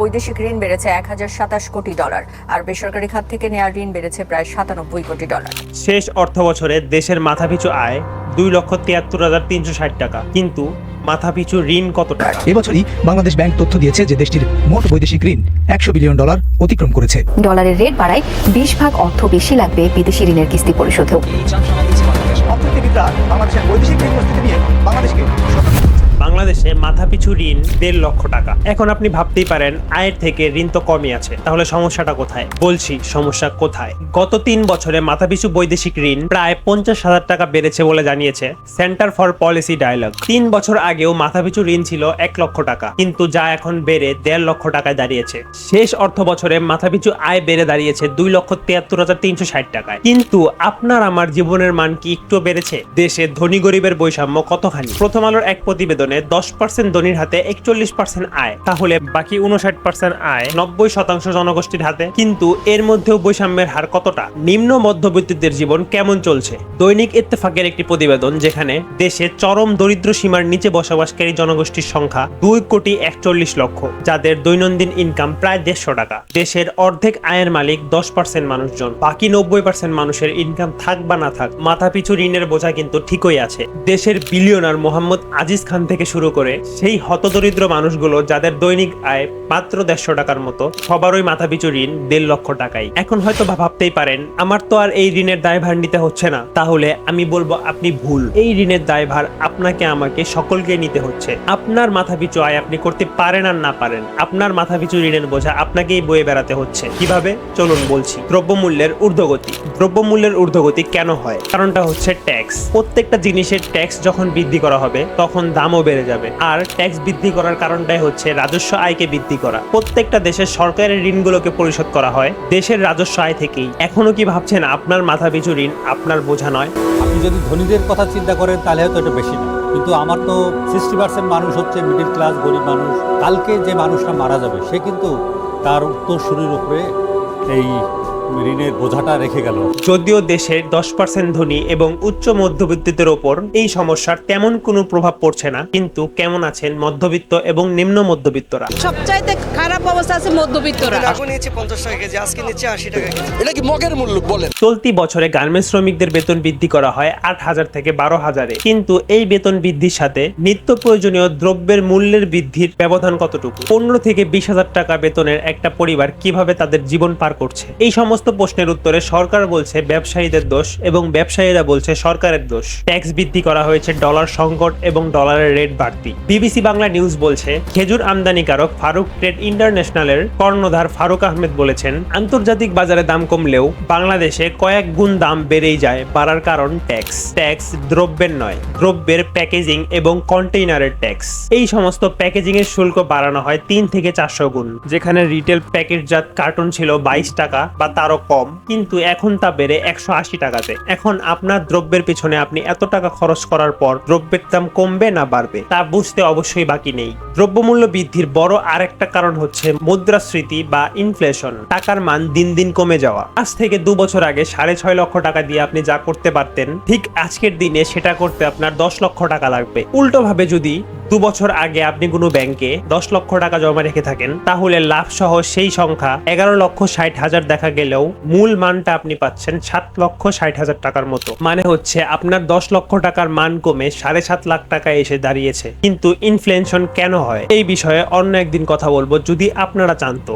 বৈদেশিক ঋণ বেড়েছে এক হাজার সাতাশ কোটি ডলার আর বেসরকারি খাত থেকে নেওয়া ঋণ বেড়েছে প্রায় সাতানব্বই কোটি ডলার। শেষ অর্থ বছরে দেশের মাথাপিছু আয় দুই লক্ষ তিয়াত্তর হাজার তিনশো ষাট টাকা কিন্তু মাথাপিছু ঋণ কত টাকা এবছরই বাংলাদেশ ব্যাংক তথ্য দিয়েছে যে দেশটির মোট বৈদেশিক ঋণ একশো বিলিয়ন ডলার অতিক্রম করেছে। ডলারের রেট বাড়ায় বিশ ভাগ অর্থ বেশি লাগবে বিদেশি ঋণের কিস্তি পরিশোধেও। অর্থনীতিবিদরা বাংলাদেশের বৈদেশিক ঋণ পরিস্থিতি নিয়ে বাংলাদেশকে বাংলাদেশে মাথাপিছু ঋণ দেড় লক্ষ টাকা। এখন আপনি ভাবতেই পারেন, আয়ের থেকে ঋণ তো কমই আছে। তাহলে সমস্যাটা কোথায়? বলছি, সমস্যা কোথায়? গত তিন বছরে মাথাপিছু বৈদেশিক ঋণ প্রায় পঞ্চাশ হাজার টাকা বেড়েছে বলে জানিয়েছে সেন্টার ফর পলিসি ডায়ালগ। তিন বছর আগেও মাথাপিছু ঋণ ছিল এক লক্ষ টাকা, কিন্তু যা এখন বেড়ে দেড় লক্ষ টাকায় দাঁড়িয়েছে। শেষ অর্থ বছরে মাথাপিছু আয় বেড়ে দাঁড়িয়েছে দুই লক্ষ তিয়াত্তর হাজার তিনশো ষাট টাকায়। কিন্তু আপনার আমার জীবনের মান কি একটু বেড়েছে? দেশে ধনী গরিবের বৈষম্য কতখানি? প্রথম আলোর এক প্রতিবেদনে দশ পার্সেন্ট ধনীর হাতে একচল্লিশ পার্সেন্ট আয়। তাহলে বাকি উনষাট পার্সেন্ট আয় নব্বই শতাংশ জনগোষ্ঠীর হাতে। কিন্তু এর মধ্যেও বৈষম্যের হার কতটা? নিম্ন মধ্যবিত্তদের জীবন কেমন চলছে? দৈনিক ইত্তেফাকের একটি প্রতিবেদন যেখানে দেশে চরম দরিদ্র সীমার নিচে বসবাসকারী জনগোষ্ঠীর সংখ্যা দুই কোটি একচল্লিশ লক্ষ, যাদের দৈনন্দিন ইনকাম প্রায় দেড়শো টাকা। দেশের অর্ধেক আয়ের মালিক দশ পার্সেন্ট মানুষজন, বাকি নব্বই পার্সেন্ট মানুষের ইনকাম থাক বা না থাক, মাথাপিছু ঋণের বোঝা কিন্তু ঠিকই আছে। দেশের বিলিয়নার মোহাম্মদ আজিজ খান থেকে শুরু করে সেই হতদরিদ্র মানুষগুলো যাদের দৈনিক আয় মাত্র দেড়শো টাকার মতো, সবারই মাথাপিছু ঋণ দেড় লক্ষ টাকাই। এখন হয়তো ভাবতেই পারেন, আমার তো আর এই ঋণের দায়ভার নিতে হচ্ছে না। তাহলে আমি বলব, আপনি ভুল। এই ঋণের দায়ভার আপনাকে, আমাকে, সকলকে নিতে হচ্ছে। আপনার মাথাপিছু আয় আপনি করতে পারেন আর না পারেন, আপনার মাথাপিছু ঋণের বোঝা আপনাকেই বয়ে বেড়াতে হচ্ছে। কীভাবে? চলুন বলছি। দ্রব্যমূল্যের ঊর্ধ্বগতি। দ্রব্যমূল্যের ঊর্ধ্বগতি কেন হয়? কারণটা হচ্ছে ট্যাক্স প্রত্যেকটা জিনিসের ট্যাক্স যখন বৃদ্ধি করা হবে, তখন দামও বেড়ে যাবে। আর ট্যাক্স বৃদ্ধি করার কারণটাই হচ্ছে রাজস্ব আয়কে বৃদ্ধি করা। প্রত্যেকটা দেশের সরকারের ঋণগুলোকে পরিশোধ করা হয়। দেশের রাজস্ব আয় থেকেই। এখনও কি ভাবছেন আপনার মাথাপিছু ঋণ? আপনার বোঝা নয়। আপনি যদি ধনীদের কথা চিন্তা করেন, তাহলে হয়তো এটা বেশি না। কিন্তু আমার তো সিক্সটি পার্সেন্ট মানুষ হচ্ছে মিডিল ক্লাস গরিব মানুষ। কালকে যে মানুষটা মারা যাবে, সে কিন্তু তার উত্তর উত্তরসূরির উপরে এই ঋণের বোঝাটা রেখে গেল। যদিও দেশের দশ পার্সেন্ট ধনী এবং উচ্চ মধ্যবিত্তদের ওপর এই সমস্যার তেমন কোনো প্রভাব পড়ছে না কিন্তু কেমন আছেন মধ্যবিত্ত এবং নিম্ন মধ্যবিত্তরা? সবচাইতে খারাপ অবস্থা আছে মধ্যবিত্তরা। আগুন নিচ্ছে পঞ্চাশ টাকা কেজি আজকে নিচ্ছে আশি টাকা কেজি। এটা কি মগের মূল্য বলেন। চলতি বছরে গার্মেন্টস শ্রমিকদের বেতন বৃদ্ধি করা হয় আট হাজার থেকে বারো হাজারে কিন্তু এই বেতন বৃদ্ধির সাথে নিত্য প্রয়োজনীয় দ্রব্যের মূল্যের বৃদ্ধির ব্যবধান কতটুকু? পনেরো থেকে বিশ হাজার টাকা বেতনের একটা পরিবার কীভাবে তাদের জীবন পার করছে? এই সমস্ত প্রশ্নের উত্তরে সরকার বলছে ব্যবসায়ীদের দোষ এবং ব্যবসায়ীরা বলছে সরকারের দোষ। ট্যাক্স বৃদ্ধি করা হয়েছে ডলার সংকট এবং ডলারের রেট বাড়তি। বিবিসি বাংলা নিউজ বলছে, খেজুর আমদানিকারক ফারুক ট্রেড ইন্টারন্যাশনালের কর্ণধার ফারুক আহমেদ বলেছেন, আন্তর্জাতিক বাজারে দাম কমলেও বাংলাদেশে কয়েক গুণ দাম বেড়েই যায় বাড়ার কারণ ট্যাক্স। ট্যাক্স দ্রব্যের নয়, দ্রব্যের প্যাকেজিং এবং কন্টেইনারের ট্যাক্স। এই সমস্ত প্যাকেজিং এর শুল্ক বাড়ানো হয় তিন থেকে চারশো গুণ। যেখানে রিটেল প্যাকেটজাত কার্টুন ছিল বাইশ টাকা বা তারও কম। কিন্তু এখন তা বেড়ে একশো আশি টাকাতে। এখন আপনার দ্রব্যের পিছনে আপনি এত টাকা খরচ করার পর দ্রব্যের দাম কমবে না বাড়বে? তা বুঝতে অবশ্যই বাকি নেই। দ্রব্যমূল্য বৃদ্ধির বড় আরেকটা কারণ হচ্ছে মুদ্রাস্ফীতি বা ইনফ্লেশন টাকার মান দিন দিন কমে যাওয়া। আজ থেকে দু বছর আগে সাড়ে ছয় লক্ষ টাকা দিয়ে আপনি যা করতে পারতেন, ঠিক আজকের দিনে সেটা করতে আপনার দশ লক্ষ টাকা লাগবে। উল্টো ভাবে যদি দু বছর আগে আপনি কোনো ব্যাংকে দশ লক্ষ টাকা জমা রেখে থাকেন, তাহলে লাভ সহ সেই সংখ্যা এগারো লক্ষ ষাট হাজার দেখা গেলেও মূল মানটা আপনি পাচ্ছেন সাত লক্ষ ষাট হাজার টাকার মতো। মানে হচ্ছে আপনার দশ লক্ষ টাকার মান কমে সাড়ে সাত লাখ টাকা এসে দাঁড়িয়েছে। কিন্তু ইনফ্লেশন কেন হয়? এই বিষয়ে অন্য একদিন কথা বলব, যদি আপনারা জানতো।